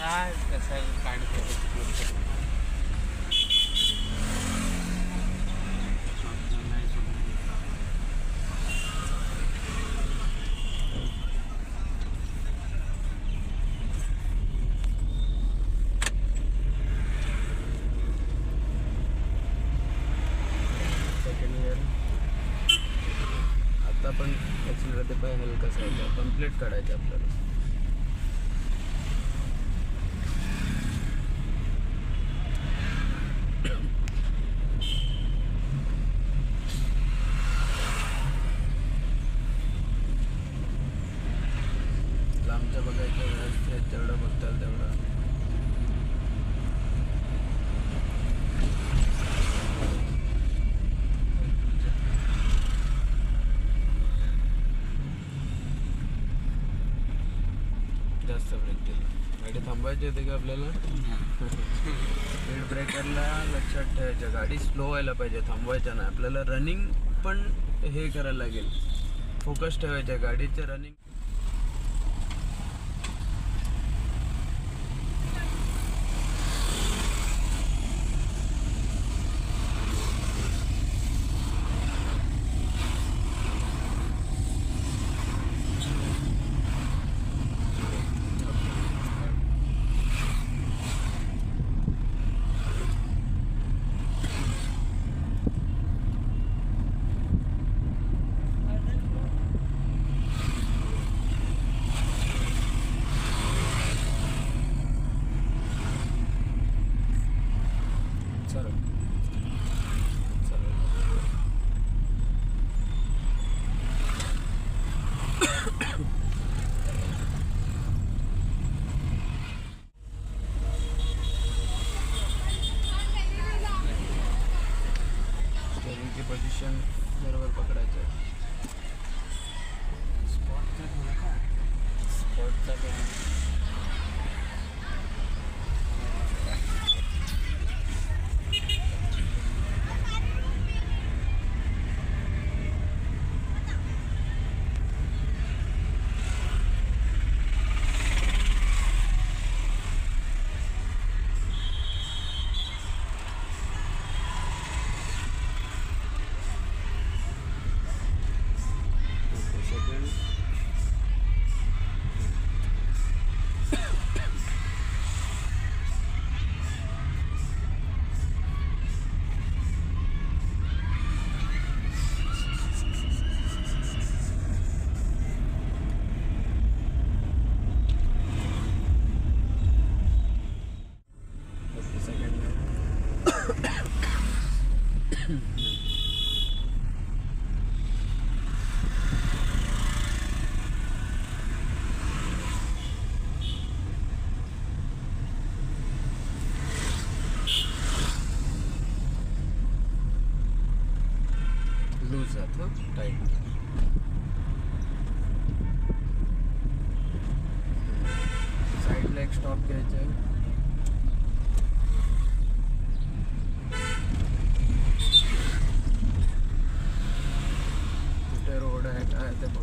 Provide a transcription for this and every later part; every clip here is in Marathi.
काय कसं काढतो सेकंड इयर आता पण ॲक्च्युली ते पाय हलका असायचा कंप्लीट काढायचं आपल्याला. वेळेस तेवढं. जास्त ब्रेक केला. गाडी थांबायची होती का आपल्याला? स्पीड ब्रेकरला लक्षात ठेवायचं. गाडी स्लो व्हायला पाहिजे. थांबवायच्या नाही. आपल्याला रनिंग पण हे करायला लागेल. फोकस ठेवायचं. गाडीचं रनिंग etc.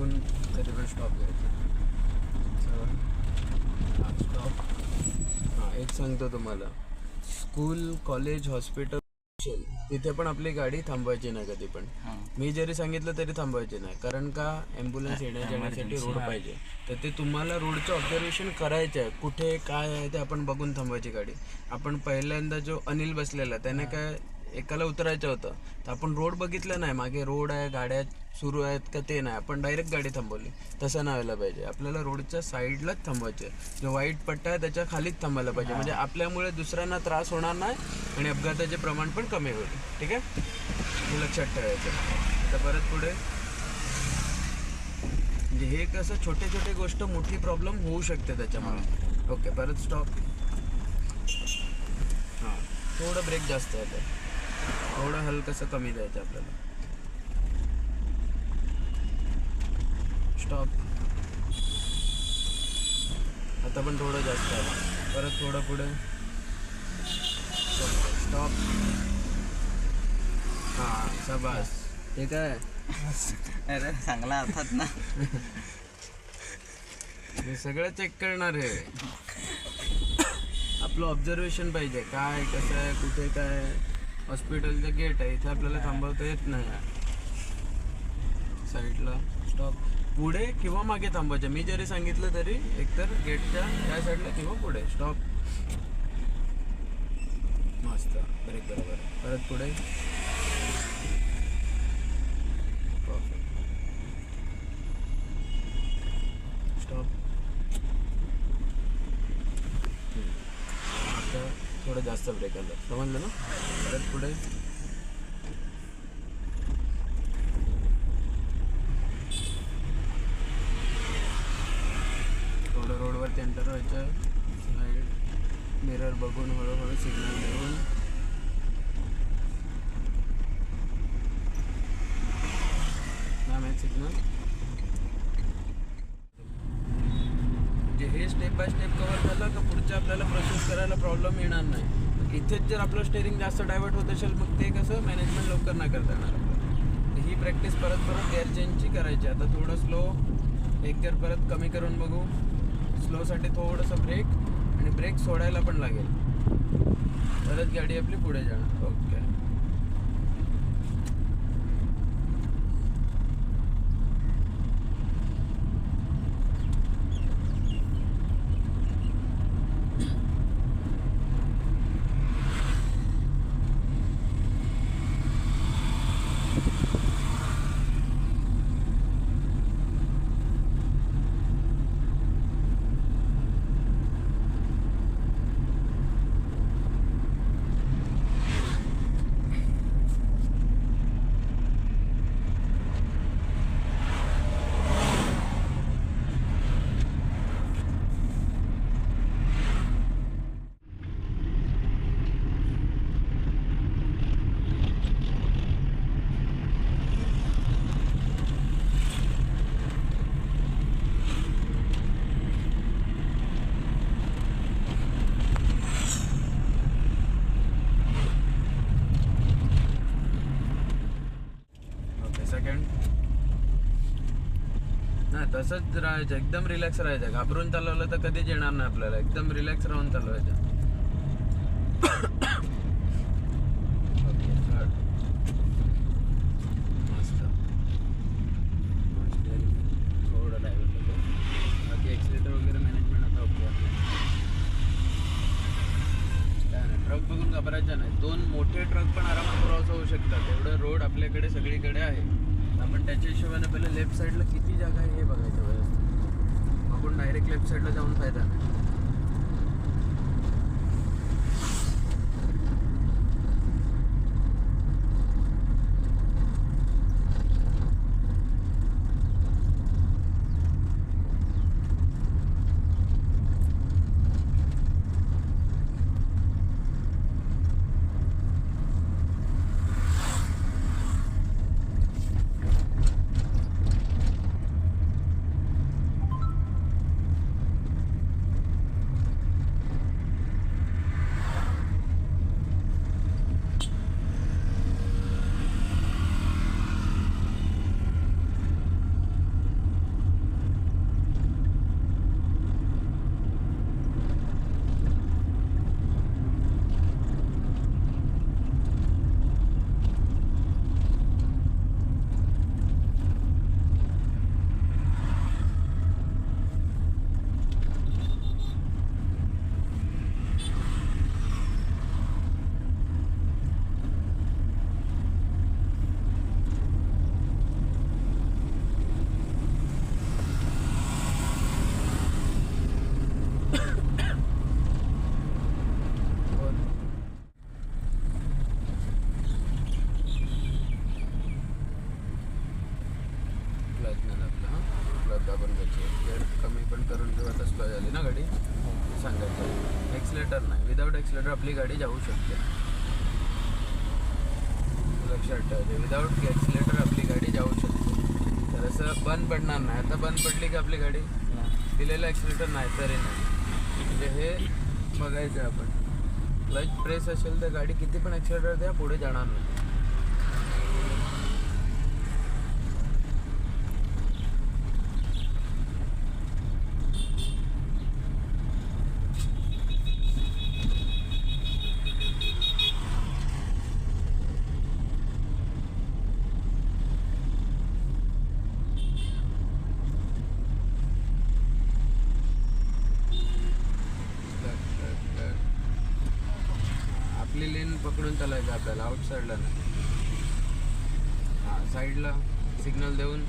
काय आहे ते बघून तरी पण स्टॉप हां एक सांगतो तुम्हाला. स्कूल कॉलेज हॉस्पिटल तिथे पण आपली गाडी थांबवायची नाही कधी पण. मी जरी सांगितलं तरी थांबवायचे नाही. कारण का? ॲम्ब्युलन्स येण्या जाण्यासाठी रोड पाहिजे. तर ते तुम्हाला रोडचं ऑब्झर्वेशन करायचं आहे कुठे काय आहे ते आपण बघून थांबवायची गाडी. आपण पहिल्यांदा जो अनिल बसलेला त्याने काय एकाला उतरायचं होतं. तर आपण रोड बघितलं नाही. मागे रोड आहे गाड्या सुरू आहेत का ते नाही. आपण डायरेक्ट गाडी थांबवली. तसं नाही व्हायला पाहिजे. आपल्याला रोडच्या साईडलाच थांबवायचे जो वाईट पट्टा आहे त्याच्या खालीच थांबायला पाहिजे. म्हणजे आपल्यामुळे दुसऱ्यांना त्रास होणार नाही आणि अपघाताचे प्रमाण पण कमी होईल. ठीक आहे? हे लक्षात ठेवायचं. आता परत पुढे. म्हणजे हे कसं छोटे छोटे गोष्ट मोठी प्रॉब्लेम होऊ शकते त्याच्यामुळे. ओके परत स्टॉप हां थोडं ब्रेक जास्त आहे ते थोडं हलकंसं कमी द्यायचं आपल्याला. स्टॉप आता पण थोडं जास्त आहे. परत थोडं पुढे. स्टॉप हां शाबास. ते काय? अरे चांगला अर्थात ना. हे सगळं चेक करणार आहे आपलं ऑब्झर्वेशन पाहिजे. काय कसं आहे कुठे काय. हॉस्पिटलचं गेट आहे इथे आपल्याला थांबवता येत नाही. साईडला स्टॉप पुढे किंवा मागे थांबायचं. मी जरी सांगितलं तरी एकतर गेटच्या त्या साईडला किंवा पुढे. स्टॉप मस्त. ब्रेक बरोबर. परत पुढे. परफेक्ट स्टॉप आता थोडं जास्त ब्रेक आलं. समजलं ना? परत पुढे? थोडं रोडवरती एंटर व्हायचं. साईड मिरर बघून हळूहळू सिग्नल देऊन. नाही आहे सिग्नल म्हणजे हे स्टेप बाय स्टेप कवर झालं का पुढच्या आपल्याला प्रोसेस करायला प्रॉब्लेम येणार नाही. इथेच जर आपलं स्टेअरिंग जास्त डायव्हर्ट होत असेल मग ते कसं मॅनेजमेंट लवकर नाही करता येणार. ही प्रॅक्टिस परत परत गेअर चेंजची करायची आता थोडं स्लो एक गेअर परत कमी करून बघू. स्लोसाठी थोडंसं ब्रेक आणि ब्रेक सोडायला पण लागेल. परत गाडी आपली पुढे जाणार ओके ओके सेकंड नाही तसंच राहायचं एकदम रिलॅक्स राहायचं घाबरून चालवलं तर कधीच येणार नाही आपल्याला एकदम रिलॅक्स राहून चालवायचं मस्त बाकी वगैरे मॅनेजमेंट काय नाही ट्रक बघून घबरायचं नाही दोन मोठे ट्रक पण आरामात क्रॉस होऊ शकतात एवढं रोड आपल्याकडे सगळीकडे आहे आपण त्याच्या हिशोबाने पहिले लेफ्ट साईडला किती जागा आहे हे बघायचं व्यवस्थित आपण डायरेक्ट लेफ्ट साईडला जाऊन फायदा नाही. क्लच नाही हां क्लच दाबून घ्यायचे कमी पण करून घेऊ आता स्लो झाली ना गाडी सांगायचं एक्सिलेटर नाही विदाऊट एक्सलेटर आपली गाडी जाऊ शकते लक्षात ठेवायचे विदाऊट एक्सिलेटर आपली गाडी जाऊ शकते तर असं बंद पडणार नाही आता बंद पडली की आपली गाडी दिलेलं एक्सलेटर नाही तरी नाही म्हणजे हे बघायचं आपण क्लच प्रेस असेल तर गाडी किती पण एक्सलेटर द्या पुढे जाणार नाही. पकडून चालायचं आपल्याला आउटसाईडला नाही हां साईडला सिग्नल देऊन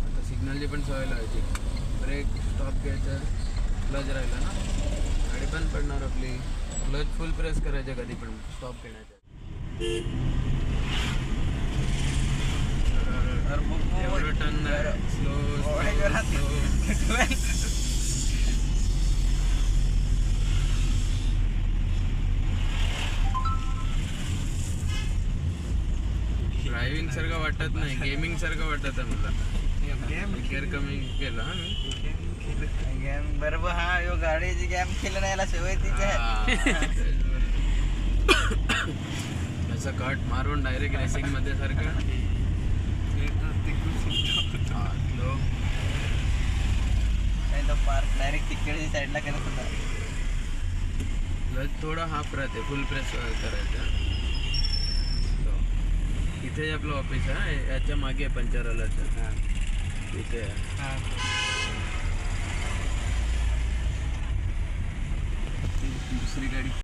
आता सिग्नलची पण सवय लावायची ब्रेक स्टॉप घ्यायचं क्लच राहिला ना गाडी पण पडणार आपली क्लच फुल प्रेस करायचं कधी पण स्टॉप घेण्याचं एवढं स्लो ड्रायव्हिंग सारखं वाटत नाही गेमिंग सारखं वाटत आहे मला. गेअर कमी केलं हा मी. गेम बरोबर हा यो गाडीची गेम खेळून यायला सवय तिची आहे. असं कट मारून डायरेक्ट रेसिंगमध्ये सारखं. नाही पार्क डायरेक्ट तिकडच्या साईडला करत होता. थोडा हाफ राहते फुल प्रेस करायचा. इथे आपलं ऑफिस आहे याच्या मागे पंचरलाचं. इथे आहे. दुसरी गाडी.